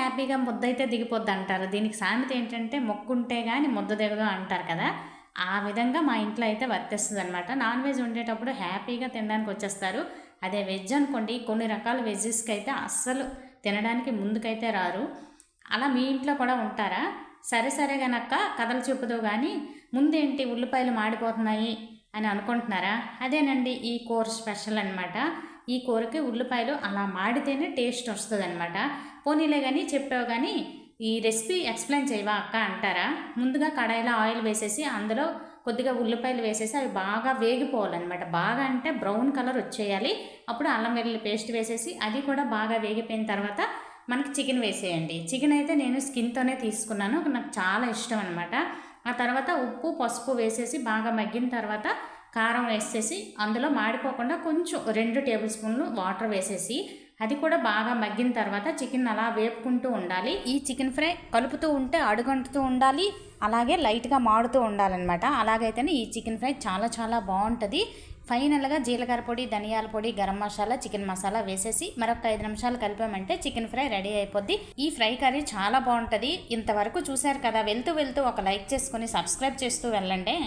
హ్యాపీగా ముద్ద అయితే దిగిపోద్ది అంటారు దీనికి సామెత ఏంటంటే మొక్కుంటే కానీ ముద్ద దిగదు అంటారు కదా. ఆ విధంగా మా ఇంట్లో అయితే వర్తిస్తుంది అనమాట నాన్ వెజ్ ఉండేటప్పుడు హ్యాపీగా తినడానికి వచ్చేస్తారు. అదే వెజ్ అనుకోండి కొన్ని రకాల వెజ్జెస్కి అయితే అస్సలు తినడానికి ముందుకైతే రారు. అలా మీ ఇంట్లో కూడా ఉంటారా? సరే సరే గనక్క కథలు చెప్పుదు కానీ ముందేంటి ఉల్లిపాయలు మాడిపోతున్నాయి అని అనుకుంటున్నారా? అదేనండి ఈ కోర్స్ స్పెషల్ అనమాట ఈ కూరకి ఉల్లిపాయలు అలా మాడితేనే టేస్ట్ వస్తుంది అనమాట పోనీలే కానీ చెప్పావు కానీ ఈ రెసిపీ ఎక్స్ప్లెయిన్ చేయవా అక్క అంటారా? ముందుగా కడాయిలో ఆయిల్ వేసేసి అందులో కొద్దిగా ఉల్లిపాయలు వేసేసి అవి బాగా వేగిపోవాలన్నమాట. బాగా అంటే బ్రౌన్ కలర్ వచ్చేయాలి. అప్పుడు అల్లం వెల్లుల్లి పేస్ట్ వేసేసి అది కూడా బాగా వేగిపోయిన తర్వాత మనకి చికెన్ వేసేయండి. చికెన్ అయితే నేను స్కిన్తోనే తీసుకున్నాను. నాకు చాలా ఇష్టం అనమాట ఆ తర్వాత ఉప్పు పసుపు వేసేసి బాగా మగ్గిన తర్వాత కారం వేసేసి అందులో మాడిపోకుండా కొంచెం రెండు టేబుల్ స్పూన్లు వాటర్ వేసేసి అది కూడా బాగా మగ్గిన తర్వాత చికెన్ అలా వేపుకుంటూ ఉండాలి. ఈ చికెన్ ఫ్రై కలుపుతూ ఉంటే అడుగంటుతూ ఉండాలి. అలాగే లైట్గా మాడుతూ ఉండాలన్నమాట. అలాగైతేనే ఈ చికెన్ ఫ్రై చాలా చాలా బాగుంటుంది. ఫైనల్గా జీలకర్ర పొడి ధనియాల పొడి గరం మసాలా చికెన్ మసాలా వేసేసి మరొక ఐదు నిమిషాలు కలిపామంటే చికెన్ ఫ్రై రెడీ అయిపోద్ది. ఈ ఫ్రై కర్రీ చాలా బాగుంటుంది. ఇంతవరకు చూశారు కదా? వెళ్తూ వెళ్తూ ఒక లైక్ చేసుకొని సబ్స్క్రైబ్ చేస్తూ వెళ్ళండి.